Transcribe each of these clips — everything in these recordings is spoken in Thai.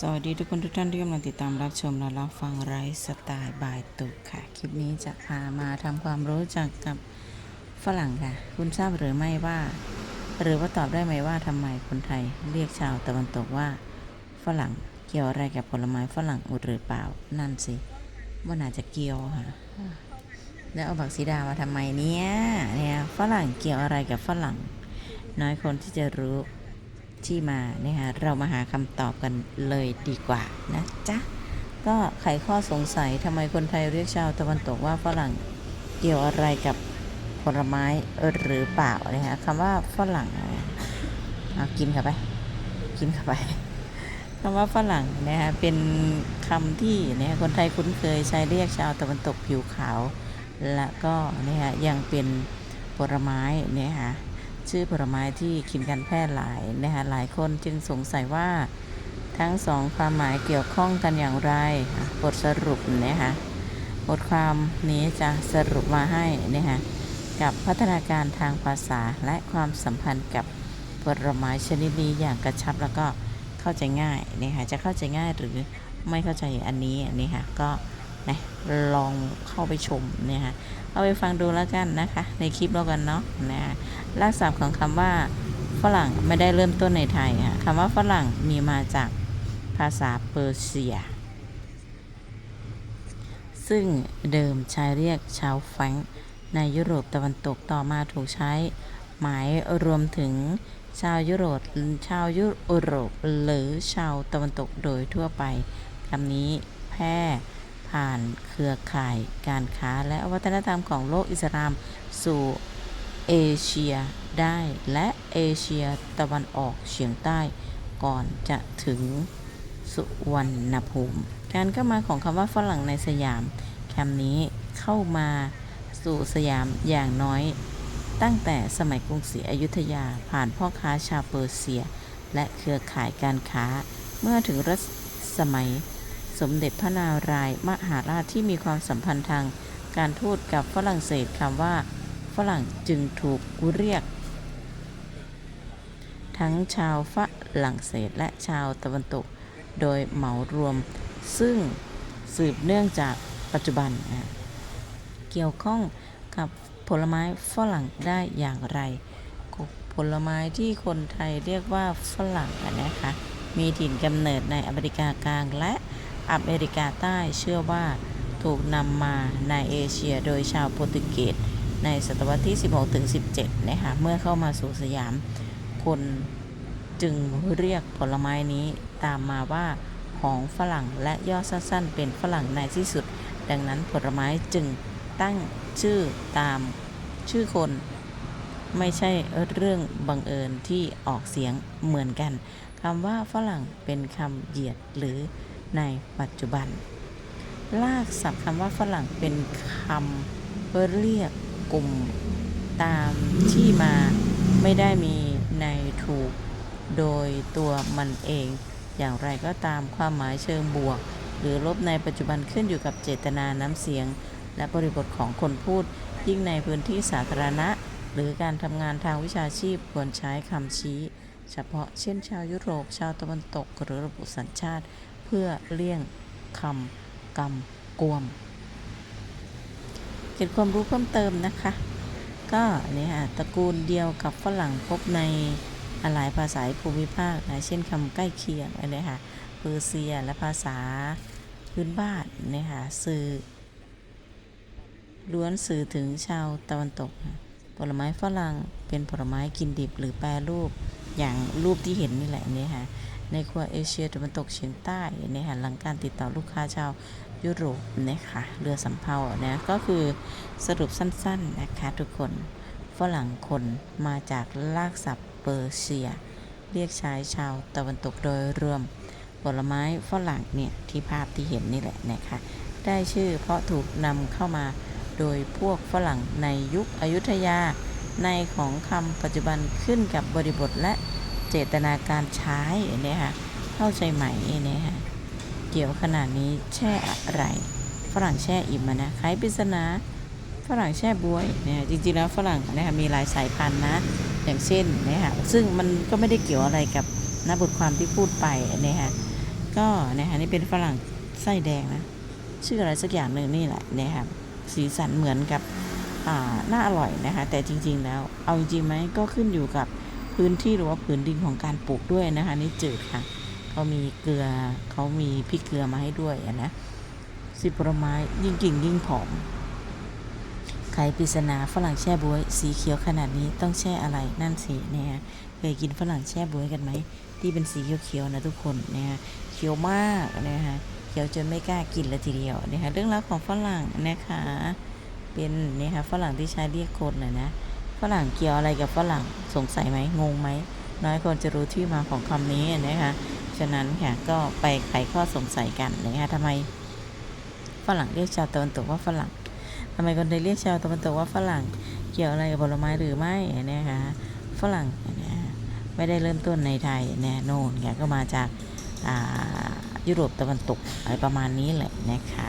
สวัสดีทุกคนทุกท่านที่กำลังติดตามรับชมและรับฟังไลฟ์สไตล์บายตุกค่ะ คลิปนี้จะพามาทำความรู้จักกับฝรั่งค่ะ คุณทราบหรือไม่ว่า หรือว่าตอบได้ไหมว่าทำไมคนไทยเรียกชาวตะวันตกว่า ฝรั่งเกี่ยวอะไรกับผลไม้ฝรั่งอุดหรือเปล่า นั่นสิว่าน่าจะเกี่ยวค่ะ แล้วเอาบักซีดามาทำไมเนี่ยเนี่ยฝรั่งเกี่ยวอะไรกับฝรั่ง น้อยคนที่จะรู้ ที่มาเนี่ยค่ะเรามาหาคำตอบกันเลยดีกว่านะจ๊ะก็ไขข้อสงสัยทำไมคนไทยเรียกชาวตะวันตกว่าฝรั่งเกี่ยวอะไรกับผลไม้หรือเปล่านะคะคำว่าฝรั่งเอากินเข้าไป กินเข้าไปคำว่าฝรั่งนะคะเป็นคำที่นี่ยคนไทยคุ้นเคยใช้เรียกชาวตะวันตกผิวขาว และก็เนี่ยค่ะยังเป็นผลไม้เนี่ยค่ะ ชื่อผลไม้ที่กินกันแพร่หลายนะคะหลายคนจึงสงสัยว่าทั้งสองความหมายเกี่ยวข้องกันอย่างไรบทสรุปเนี่ยค่ะบทความนี้จะสรุปมาให้เนี่ยค่ะกับพัฒนาการทางภาษาและความสัมพันธ์กับผลไม้ชนิดนี้อย่างกระชับแล้วก็เข้าใจง่ายเนี่ยค่ะจะเข้าใจง่ายหรือไม่เข้าใจอันนี้นนี้ค่ะก็นะลองเข้าไปชมเนี่ยค่ะเอาไปฟังดูแล้วกันนะคะ ในคลิปแล้วกันเนาะนะ รากศัพท์ของคำว่า ฝรั่งไม่ได้เริ่มต้นในไทยค่ะคำว่าฝรั่งมีมาจากภาษาเปอร์เซีย ซึ่งเดิมใช้เรียกชาวแฟรงในยุโรปตะวันตกต่อมาถูกใช้ หมายรวมถึงชาวยุโรปชาวยุโรปหรือชาวตะวันตกโดยทั่วไปคำนี้แพร่ผ่านเครือข่ายการค้าและวัฒนธรรมของโลกอิสลามสู่ เอเชียได้และเอเชียตะวันออกเฉียงใต้ก่อนจะถึงสุวรรณภูมิ การเข้ามาของคำว่าฝรั่งในสยามคำนี้เข้ามาสู่สยามอย่างน้อย ตั้งแต่สมัยกรุงศรีอยุธยาผ่านพ่อค้าชาวเปอร์เซีย และเครือข่ายการค้า เมื่อถึงรัชสมัยสมเด็จพระนารายณ์มหาราชที่มีความสัมพันธ์ทางการทูตกับฝรั่งเศสคำว่า ฝรั่งจึงถูกเรียก ทั้งชาวฝรั่งเศสและชาวตะวันตกโดยเหมารวม ซึ่งสืบเนื่องจากปัจจุบันนะเกี่ยวข้องกับผลไม้ฝรั่งได้อย่างไร ผลไม้ที่คนไทยเรียกว่าฝรั่งนะคะมีถิ่นกำเนิดในอเมริกากลางและอเมริกาใต้เชื่อว่าถูกนำมาในเอเชียโดยชาวโปรตุเกส ในศตวรรษที่ 16 ถึง 17 นะคะ เมื่อเข้ามาสู่สยาม คนจึงเรียกผลไม้นี้ตามมาว่าของฝรั่งและย่อสั้นๆ เป็นฝรั่งในที่สุด ดังนั้นผลไม้จึงตั้งชื่อตามชื่อคน ไม่ใช่เรื่องบังเอิญที่ออกเสียงเหมือนกันคำว่าฝรั่งเป็นคำเหยียดหรือในปัจจุบัน ลากศัพท์คำว่าฝรั่งเป็นคำเรียก กลุ่มตามที่มาไม่ได้มีในถูกโดยตัวมันเอง อย่างไรก็ตามความหมายเชิงบวก หรือลบในปัจจุบันขึ้นอยู่กับเจตนาน้ำเสียง และบริบทของคนพูด ยิ่งในพื้นที่สาธารณะ หรือการทำงานทางวิชาชีพควรใช้คำชี้ เฉพาะเช่นชาวยุโรป ชาวตะวันตกหรือระบุสัญชาติ เพื่อเลี่ยงคำกำกวม เก็บความรู้เพิ่มเติมนะคะ ก็เนี่ยค่ะตระกูลเดียวกับฝรั่งพบในหลายภาษาภูมิภาคนะเช่นคำใกล้เคียงอะไรเนี่ยค่ะเปอร์เซียและภาษาพื้นบ้านเนี่ยค่ะสื่อล้วนสื่อถึงชาวตะวันตก ผลไม้ฝรั่งเป็นผลไม้กินดิบหรือแปรรูปอย่างรูปที่เห็นนี่แหละนี่ค่ะในครัวเอเชียตะวันตกเฉียงใต้เนี่ยค่ะหลังการติดต่อลูกค้าชาว ยุโรปนะคะเรือสำเภาเนี่ยก็คือสรุปสั้นๆนะคะทุกคนฝรั่งคนมาจากลากศัพท์เปอร์เซีย เรียกใช้ชาวตะวันตกโดยรวม ผลไม้ฝรั่งเนี่ยที่ภาพที่เห็นนี่แหละนะคะได้ชื่อเพราะถูกนำเข้ามาโดยพวกฝรั่งในยุคอยุธยา ในของคำปัจจุบันขึ้นกับบริบทและเจตนาการใช้เนี่ยค่ะเข้าใจไหมเนี่ยค่ะ เกี่ยวขนาดนี้แช่อะไร ฝรั่งแช่อิ่มอะนะไขปริศนาฝรั่งแช่บวยเนี่ยจริงๆแล้วฝรั่งนะคะมีหลายสายพันธุ์นะ อย่างเช่นเนี่ยค่ะซึ่งมันก็ไม่ได้เกี่ยวอะไรกับหน้าบทความที่พูดไปเนี่ยค่ะก็นะคะนี่เป็นฝรั่งไส้แดงนะ ชื่ออะไรสักอย่างหนึ่งนี่แหละนะครับสีสันเหมือนกับน่าอร่อยนะคะ แต่จริงๆแล้ว เอาจริงไหมก็ขึ้นอยู่กับพื้นที่หรือว่าผืนดินของการปลูกด้วยนะคะนี่จืดค่ะ เขามีเกลือเขามีพริกเกลือมาให้ด้วยนะสิผลไม้ยิ่งกิ่งยิ่งผอม ไขปริศนาฝรั่งแช่บวย สีเขียวขนาดนี้ต้องแช่อะไรนั่นสิเนี่ยเคยกินฝรั่งแช่บวยกันไหมที่เป็นสีเขียวๆนะทุกคนเนี่ยเขียวมากนะคะเขียวจนไม่กล้ากินเลยทีเดียวนะคะเรื่องราวของฝรั่งนะคะเป็นนี่ค่ะฝรั่งที่ใช้เรียกคนนะนะฝรั่งเกี่ยวอะไรกับฝรั่งสงสัยไหมงงไหมน้อยคนจะรู้ที่มาของคำนี้นะคะ ฉะนั้นค่ะก็ไปไขข้อสงสัยกันนะคะทำไมฝรั่งเรียกชาวตะวันตกว่าฝรั่งทำไมคนไทยเรียกชาวตะวันตกว่าฝรั่ง เกี่ยวอะไรกับผลไม้หรือไม่นะคะฝรั่งนะไม่ได้เริ่มต้นในไทยแน่โน่นค่ะก็มาจากยุโรปตะวันตกอะไรประมาณนี้แหละนะคะ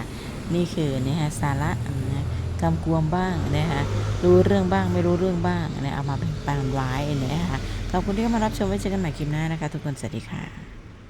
นี่คือนะฮะสาระนะกำกวมบ้างนะคะรู้เรื่องบ้างไม่รู้เรื่องบ้างนะเอามาเป็นปานไว้นะคะขอบคุณที่เข้ามารับชมไว้เจอกันใหม่คลิปหน้านะคะ ทุกคนสวัสดีค่ะ